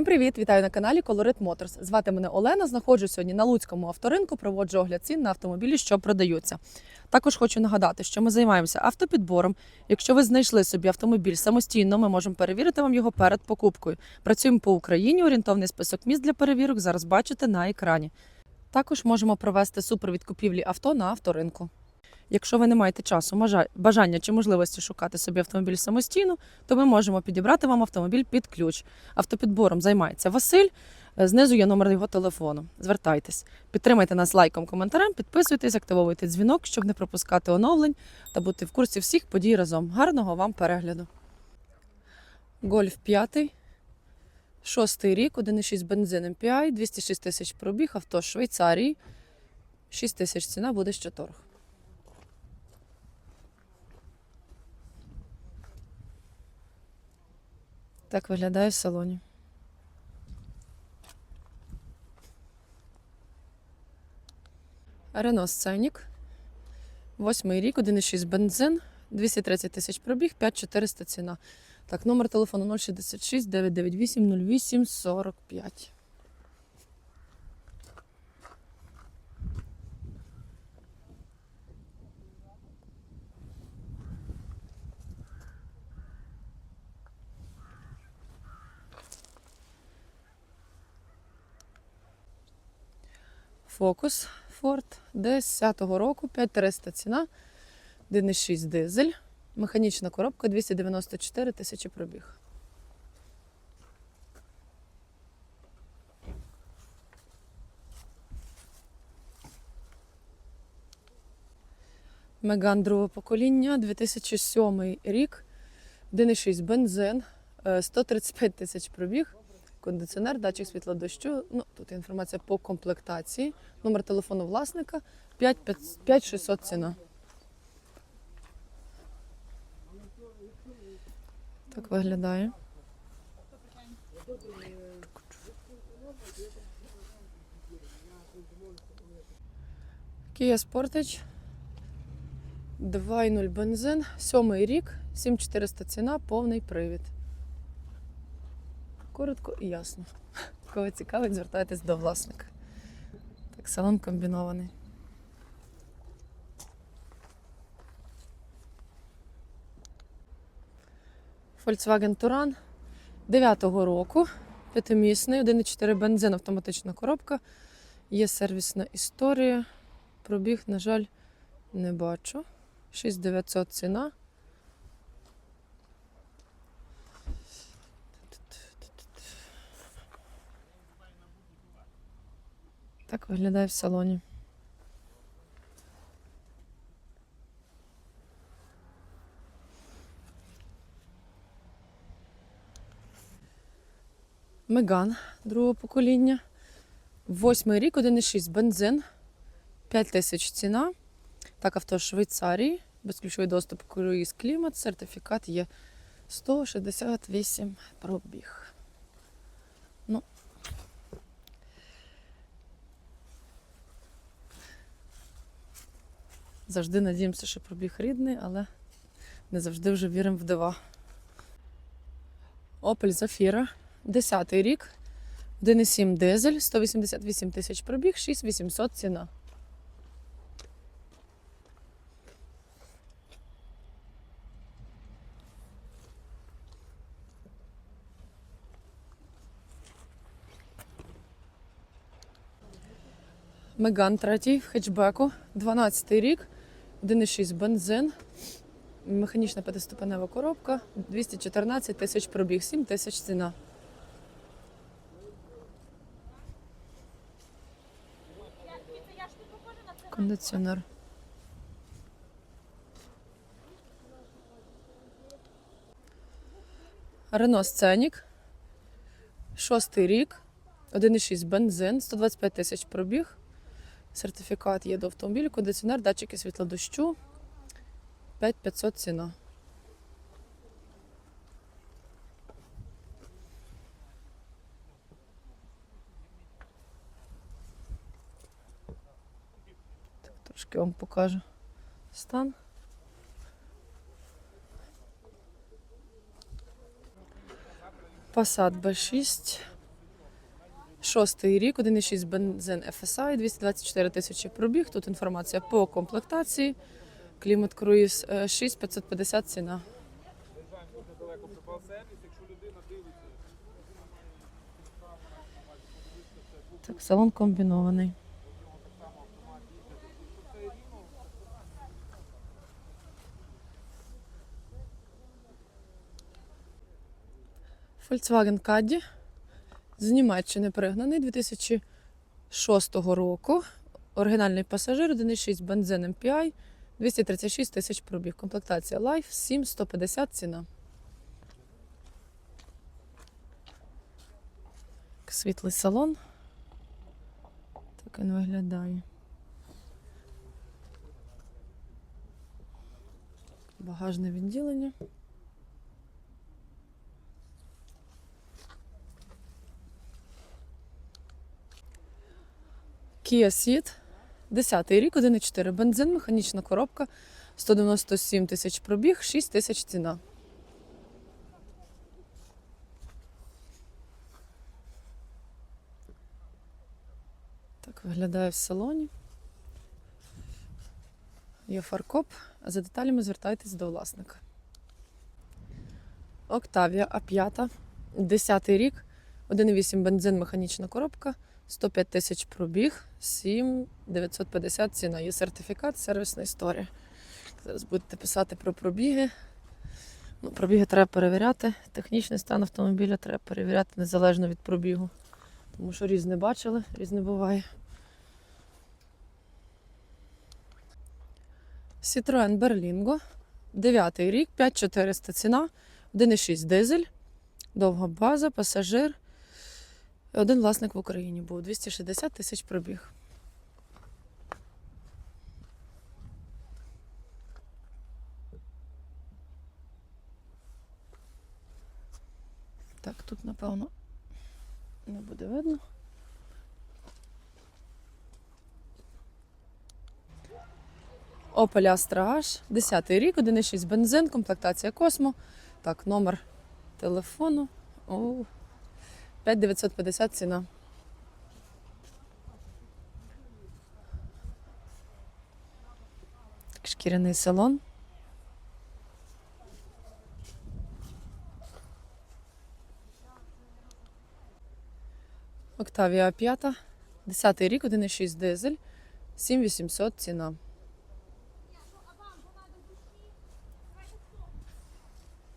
Всім привіт! Вітаю на каналі Colorit Motors. Звати мене Олена. Знаходжусь сьогодні на Луцькому авторинку, проводжу огляд цін на автомобілі, що продаються. Також хочу нагадати, що ми займаємося автопідбором. Якщо ви знайшли собі автомобіль самостійно, ми можемо перевірити вам його перед покупкою. Працюємо по Україні. Орієнтовний список міст для перевірок зараз бачите на екрані. Також можемо провести супровід купівлі авто на авторинку. Якщо ви не маєте часу, бажання чи можливості шукати собі автомобіль самостійно, то ми можемо підібрати вам автомобіль під ключ. Автопідбором займається Василь. Е, Знизу є номер його телефону. Звертайтесь, підтримайте нас лайком, коментарем, підписуйтесь, активовуйте дзвінок, щоб не пропускати оновлень та бути в курсі всіх подій разом. Гарного вам перегляду. Гольф 5. Шостий рік, 1,6 бензин MPI, 206 тисяч пробіг, авто з Швейцарії. 6 тисяч ціна буде ще торг. Так виглядає в салоні. Рено Сценік. Восьмий рік, 1,6 бензин, 230 тисяч пробіг, 5400 ціна. Так, номер телефону 066 998 08 45. Фокус Ford 10-го року, 5300 ціна, 1,6 дизель, механічна коробка 294 тисячі пробіг. Меган другого покоління, 2007 рік, 1,6 бензин, е, 135 тисяч пробіг, кондиціонер, датчик світла дощу. Ну, тут інформація по комплектації. Номер телефону власника 5600 ціна. Так виглядає. Kia Sportage. 2,0 бензин, сьомий рік, 7400 ціна, повний привід. Коротко і ясно. Кого цікавить, звертайтесь до власника. Так, салон комбінований. Volkswagen Touran 9-го року. П'ятимісний, 1,4 бензин, автоматична коробка. Є сервісна історія. Пробіг, на жаль, не бачу. 6900 ціна. Так виглядає в салоні. Меган другого покоління. Восьмий рік, 1,6 бензин. 5 тисяч ціна. Так, авто з Швейцарії. Безключовий доступ круїз клімат. Сертифікат є 168 пробіг. Завжди надіємося, що пробіг рідний, але не завжди вже віримо в дива. Opel Zafira, 10 рік, 1,7 дизель, 188 тисяч пробіг, 6800 ціна. Меган третій в хетчбеку, 12 рік, 1,6 бензин, механічна п'ятиступенева коробка, 214 тисяч пробіг, 7 тисяч ціна. Кондиціонер. Рено Сценік. Шостий рік. 1,6 бензин, 125 тисяч пробіг. Сертифікат є до автомобілю, кондиціонер, датчики світлодощу. 5500 ціна. Так, трошки вам покажу стан. Passat B6 Шостий рік, 1,6 бензин FSI, 224 тисячі пробіг. Тут інформація по комплектації. Клімат круїз е, 6550 ціна. Так, салон комбінований. Volkswagen Caddy з Німеччини пригнаний 2006 року. Оригінальний пасажир 1,6 бензин MPI, 236 тисяч пробіг. Комплектація Life 7150 ціна. Світлий салон. Так він виглядає. Багажне відділення. Kia Ceed, 10 рік, 1,4 бензин, механічна коробка, 197 тисяч пробіг, 6 тисяч ціна. Так виглядає в салоні. Є фаркоп, а за деталями звертайтесь до власника. Октавія А5, 10 рік, 1,8 бензин, механічна коробка, 105 тисяч пробіг, 7 950 ціна. Є сертифікат, сервісна історія. Зараз будете писати про пробіги. Ну, пробіги треба перевіряти. Технічний стан автомобіля треба перевіряти незалежно від пробігу. Тому що різне бачили, різне буває. Citroen Berlingo, 9 рік, 5400 ціна, 1,6 дизель, довга база, пасажир. Один власник в Україні був 260 тисяч пробіг. Так, тут, напевно, не буде видно. Opel Astra H, 10 рік, 1,6 бензин, комплектація Космо. Так, номер телефону. О, 5950 ціна. Шкіряний салон. Октавія 5, 10 рік, 1,6 дизель, 7800 ціна.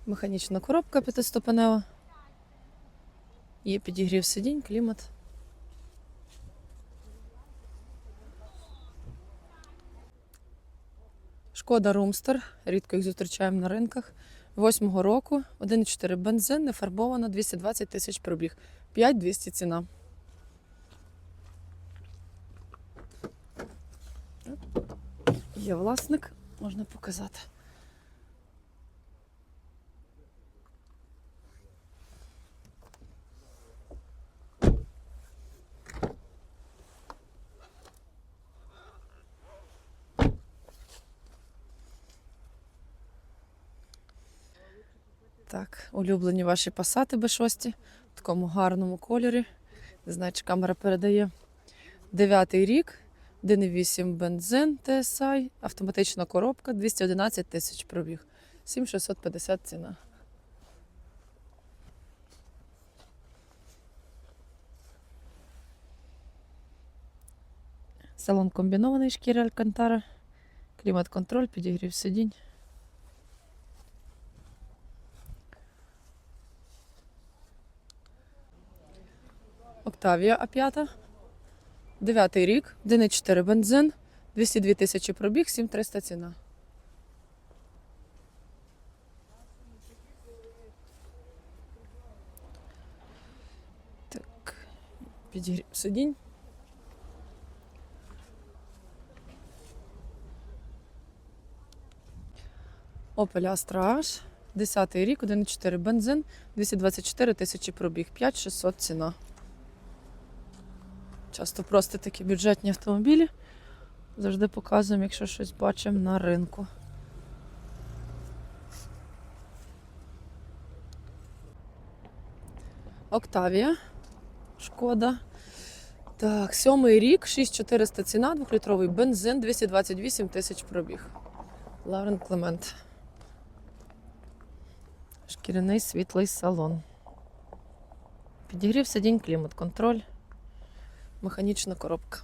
Механічна коробка п'ятиступенева. Є підігрів сидінь, клімат. Шкода Румстер. Рідко їх зустрічаємо на ринках. Восьмого року, 1,4 бензин, не фарбовано, 220 тисяч пробіг. 5200 ціна. Є власник, можна показати. Так, улюблені ваші пасати Б6 в такому гарному кольорі. Не знаю, чи камера передає. Дев'ятий рік, 1,8 бензин TSI, автоматична коробка, 211 тисяч пробіг. 7650 ціна. Салон комбінований шкіра Алькантара. Клімат-контроль, підігрів сидінь. Октавія А5. Дев'ятий рік, 1,4 бензин, 202 тисячі пробіг, 7300 ціна. Так, підігрів сидінь. Opel Astra H, 10 рік, 1,4 бензин, 224 тисячі пробіг, 5600 ціна. Часто просто такі бюджетні автомобілі. Завжди показуємо, якщо щось бачимо на ринку. Октавія. Шкода. Так, сьомий рік, 6400 ціна, двохлітровий бензин, 228 тисяч пробіг. Лаврен Клемент. Шкіряний світлий салон. Підігрів сидінь, клімат, контроль, механічна коробка.